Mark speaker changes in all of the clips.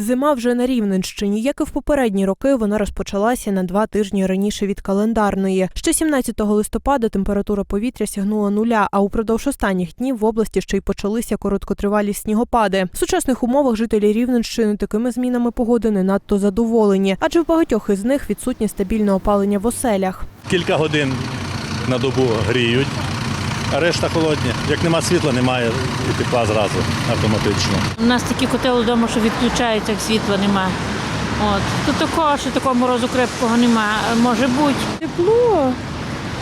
Speaker 1: Зима вже на Рівненщині. Як і в попередні роки, вона розпочалася на два тижні раніше від календарної. Ще 17 листопада температура повітря сягнула нуля, а упродовж останніх днів в області ще й почалися короткотривалі снігопади. В сучасних умовах жителі Рівненщини такими змінами погоди не надто задоволені, адже в багатьох із них відсутнє стабільне опалення в оселях.
Speaker 2: Кілька годин на добу гріють, а решта холодні. Як нема світла, немає і тепла зразу автоматично.
Speaker 3: У нас такі котели вдома, що відключаються, як світла немає. От. Тут такого, що такого морозу крепкого нема. Може бути.
Speaker 4: Тепло.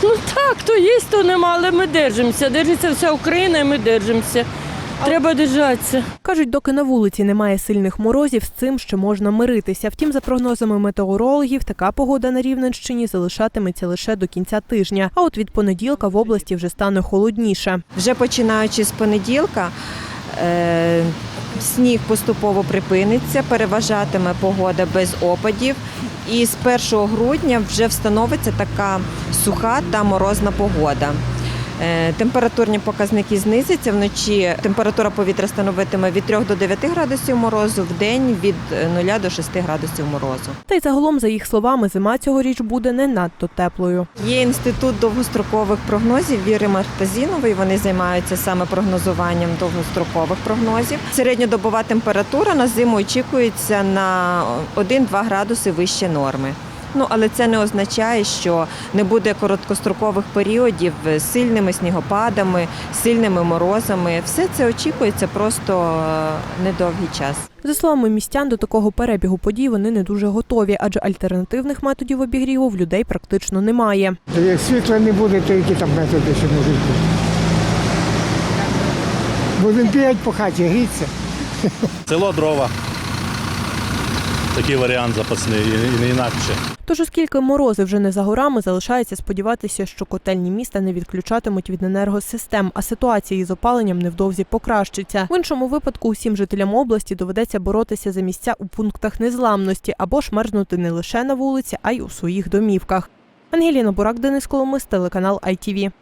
Speaker 4: Ну так, то є, то нема, але ми держимося. Держиться вся Україна і ми держимося. Треба держатися.
Speaker 1: Кажуть, доки на вулиці немає сильних морозів, з цим ще можна миритися. Втім, за прогнозами метеорологів, така погода на Рівненщині залишатиметься лише до кінця тижня. А от від понеділка в області вже стане холодніше.
Speaker 5: Вже починаючи з понеділка, е, сніг поступово припиниться, переважатиме погода без опадів. І з 1 грудня вже встановиться така суха та морозна погода. Е, Температурні показники знизяться. Вночі температура повітря становитиме від 3 до 9 градусів морозу, в день від 0 до 6 градусів морозу.
Speaker 1: Та й загалом, за їх словами, зима цьогоріч буде не надто теплою.
Speaker 5: Є інститут довгострокових прогнозів Віри Мартазінової. Вони займаються саме прогнозуванням довгострокових прогнозів. Середньодобова температура на зиму очікується на 1-2 градуси вище норми. Ну, але це не означає, що не буде короткострокових періодів з сильними снігопадами, сильними морозами. Все це очікується просто е, недовгий час.
Speaker 1: За словами містян, до такого перебігу подій вони не дуже готові, адже альтернативних методів обігріву в людей практично немає.
Speaker 6: Як світла не буде, то які там методи ще можуть бути? Будемо бігати по хаті, грітися.
Speaker 2: Село дрова. Такий варіант запасний і не інакше.
Speaker 1: Тож, оскільки морози вже не за горами, залишається сподіватися, що котельні міста не відключатимуть від енергосистем, а ситуація із опаленням невдовзі покращиться. В іншому випадку усім жителям області доведеться боротися за місця у пунктах незламності або ж мерзнути не лише на вулиці, а й у своїх домівках. Ангеліна Бурак, Денис Коломис, телеканал ITV.